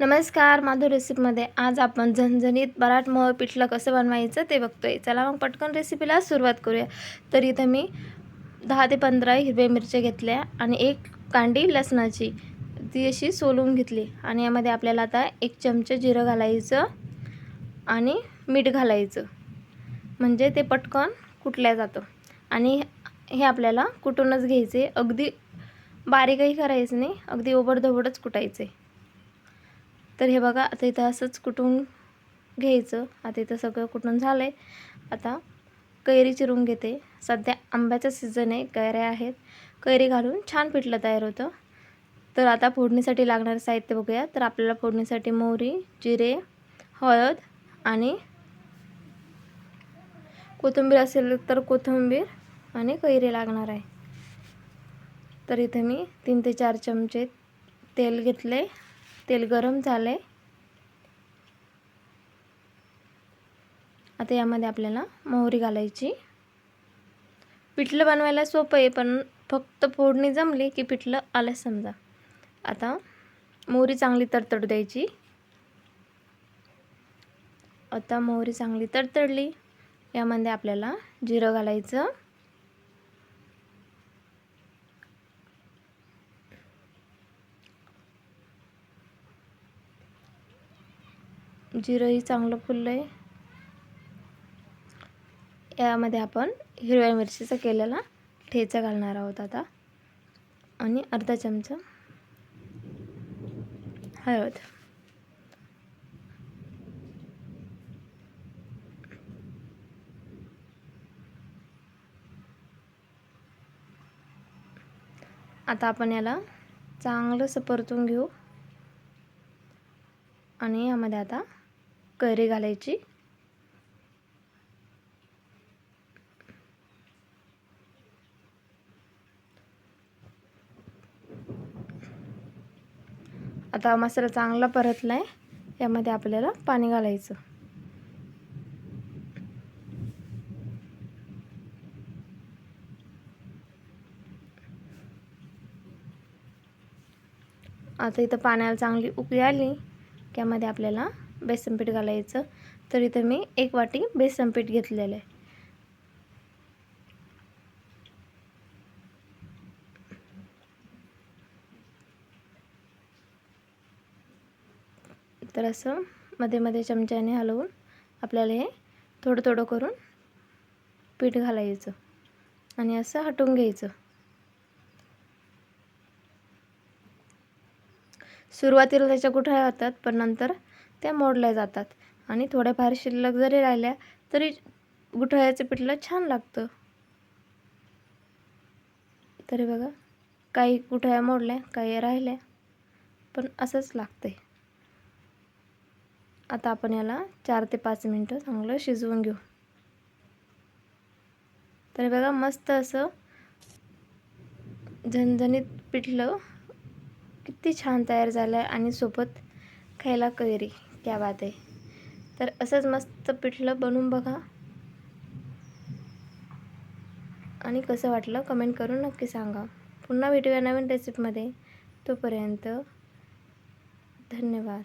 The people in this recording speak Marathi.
नमस्कार माधुर रेसिपीमध्ये आज आपण झणझणीत बराट मोहर पिठलं कसं बनवायचं ते बघतोय. चला मग पटकन रेसिपीला सुरुवात करूया. तर इथं मी दहा ते पंधरा हिरव्या मिरच्या घेतल्या आणि एक कांडी लसणाची ती अशी सोलून घेतली आणि यामध्ये आपल्याला आता एक चमचा जिरं घालायचं आणि मीठ घालायचं. म्हणजे ते पटकन कुटल्या जातं. आणि हे आपल्याला कुटूनच घ्यायचे. अगदी बारीकही करायचं नाही अगदी ओबडधोबडच कुटायचे. तर हे बघा आता इथं असंच कुटून घ्यायचं. आता इथं सगळं कुटून झालं आहे आता कैरी चिरून घेते. सध्या आंब्याचं सीझन आहे कैऱ्या आहेत. कैरी घालून छान पिठलं तयार होतं. तर आता फोडणीसाठी लागणारं साहित्य बघूया. तर आपल्याला फोडणीसाठी मोहरी जिरे हळद आणि कोथिंबीर असेल तर कोथिंबीर आणि कैरी लागणार आहे. तर इथे मी तीन ते चार चमचे तेल घेतले तेल गरम झाले आता यामध्ये आपल्याला मोहरी घालायची. पिठलं बनवायला सोपं आहे पण फक्त फोडणी जमली की पिठलं आलं समजा. आता मोहरी चांगली तडतड द्यायची. आता मोहरी चांगली तडतडली. यामध्ये आपल्याला जिरं घालायचं. जिरंही चांगलं फुललं आहे यामध्ये आपण हिरव्या मिरचीचा केलेला ठेचा घालणार आहोत आता. आणि अर्धा चमचा हळद. आता आपण याला चांगलंसं परतून घेऊ. आणि यामध्ये आता कैरी घालायची. आता मसाला चांगला परतला आहे यामध्ये आपल्याला पाणी घालायचं. आता इथं पाण्याला चांगली उकळी आली त्यामध्ये आपल्याला बेसन पीठ घालायचं. तर इथं मी एक वाटी बेसन पीठ घेतलेलं आहे. तर असं मध्ये मध्ये चमच्याने हलवून आपल्याला हे थोडं थोडं करून पीठ घालायचं आणि असं हटवून घ्यायचं. सुरुवातीला त्याच्या कुठं होतात पण नंतर त्या मोडल्या जातात. आणि थोड्याफार शिल्लक जरी राहिल्या तरी गुठळ्याचं पिठलं छान लागतं. तरी बघा काही गुठळ्या मोडल्या काही राहिल्या पण असंच लागते आता आपण याला चार ते पाच मिनटं चांगलं शिजवून घेऊ. तरी बघा मस्त असं झणझणीत पिठलं किती छान तयार झालं आहे आणि सोबत खायला कैरी. क्या बात आहे तर असंच मस्त पिठलं बनवून बघा. आणि कसं वाटलं कमेंट करून नक्की सांगा. पुन्हा भेटूया नवीन रेसिपीमध्ये तोपर्यंत धन्यवाद.